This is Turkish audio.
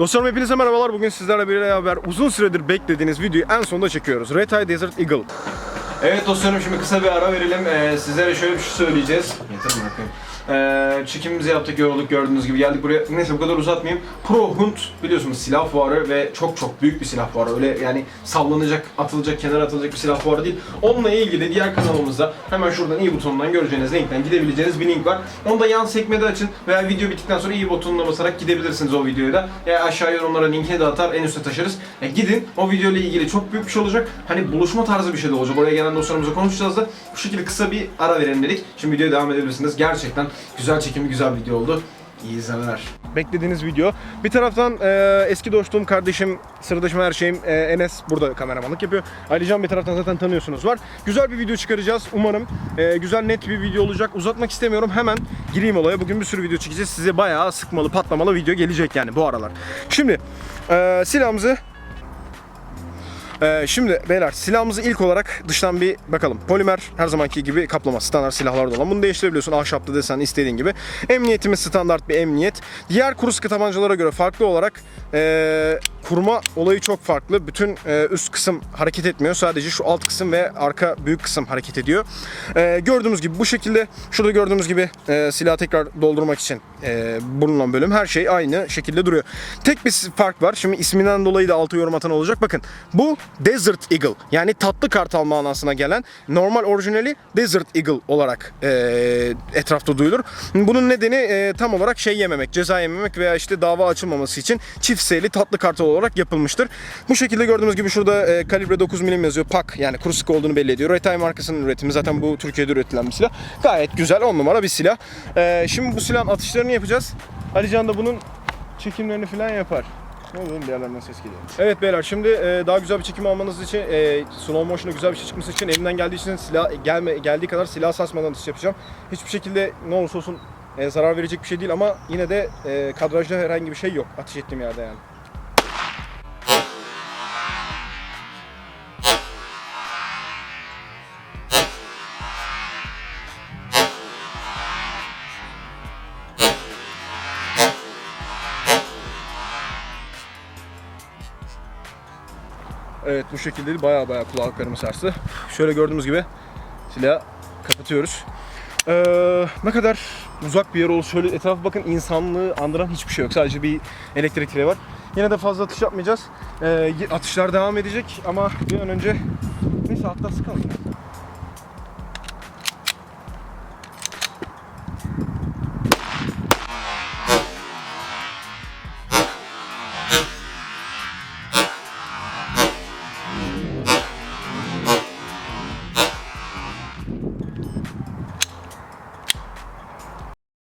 Dostlarım hepinize merhabalar. Bugün sizlerle beraber uzun süredir beklediğiniz videoyu en sonunda çekiyoruz. Red Eye Desert Eagle. Evet dostlarım şimdi kısa bir ara verelim. Ee, sizlere şöyle bir şey söyleyeceğiz. Yeter mi bakayım? Ee, çekimimizi yaptık, yorulduk gördüğünüz gibi geldik buraya. Neyse bu kadar uzatmayayım. Pro Hunt biliyorsunuz silah fuarı ve çok çok büyük bir silah fuarı. Öyle yani sallanacak, atılacak, kenara atılacak bir silah fuarı değil. Onunla ilgili diğer kanalımızda hemen şuradan i butonundan göreceğiniz linkten gidebileceğiniz bir link var. Onu da yan sekmede açın veya video bittikten sonra i butonuna basarak gidebilirsiniz o videoya da. Ya aşağı yorumlara linkini de atar, en üste taşırız. Ya gidin o video ile ilgili çok büyük bir şey olacak. Hani buluşma tarzı bir şey de olacak. Oraya gelen dostlarımızla konuşacağız da bu şekilde kısa bir ara verelim dedik. Şimdi videoya devam edebilirsiniz. Gerçekten güzel çekimli güzel video oldu. İyi izlemeler. Beklediğiniz video. Bir taraftan e, eski dostum, kardeşim, sırdaşım her şeyim e, Enes burada kameramanlık yapıyor. Alican bir taraftan zaten tanıyorsunuz var. Güzel bir video çıkaracağız umarım. E, güzel net bir video olacak. Uzatmak istemiyorum. Hemen gireyim olaya. Bugün bir sürü video çekeceğiz. Size bayağı sıkmalı, patlamalı video gelecek yani bu aralar. Şimdi e, silahımızı ee, şimdi beyler silahımızı ilk olarak dıştan bir bakalım. Polimer her zamanki gibi kaplama standart silahlarda olan. Bunu değiştirebiliyorsun ahşaplı desen istediğin gibi. Emniyetimiz standart bir emniyet. Diğer kuru sıkı tabancalara göre farklı olarak ee, kurma olayı çok farklı. Bütün ee, üst kısım hareket etmiyor. Sadece şu alt kısım ve arka büyük kısım hareket ediyor. Ee, gördüğümüz gibi bu şekilde şurada gördüğümüz gibi ee, silahı tekrar doldurmak için ee, bulunan bölüm her şey aynı şekilde duruyor. Tek bir fark var. Şimdi isminden dolayı da altı yorum atan olacak. Bakın bu Desert Eagle yani tatlı kartal manasına gelen normal orijinali Desert Eagle olarak e, etrafta duyulur. Bunun nedeni e, tam olarak şey yememek, ceza yememek veya işte dava açılmaması için çift seyli tatlı kartal olarak yapılmıştır. Bu şekilde gördüğünüz gibi şurada e, kalibre 9 milim yazıyor. PAK yani kuru olduğunu belli ediyor. Retay markasının üretimi zaten bu Türkiye'de üretilen bir silah. Gayet güzel 10 numara bir silah. E, şimdi bu silahın atışlarını yapacağız. Alican da bunun çekimlerini falan yapar. Ne oluyor bir ses geliyor. Evet beyler şimdi e, daha güzel bir çekim almanız için e, slow motion'da güzel bir şey çıkması için elimden geldiği için silah gelme geldiği kadar silah sarsmadan atış yapacağım. Hiçbir şekilde ne olursa olsun e, zarar verecek bir şey değil ama yine de e, kadrajda herhangi bir şey yok atış ettiğim yerde yani. Evet bu şekilde baya baya kulaklarımı sarstı. Şöyle gördüğümüz gibi silahı kapatıyoruz. Ee, ne kadar uzak bir yer oldu. Şöyle etrafa bakın insanlığı andıran hiçbir şey yok. Sadece bir elektrik var. Yine de fazla atış yapmayacağız. Ee, atışlar devam edecek ama bir an önce neyse hatta sıkalım.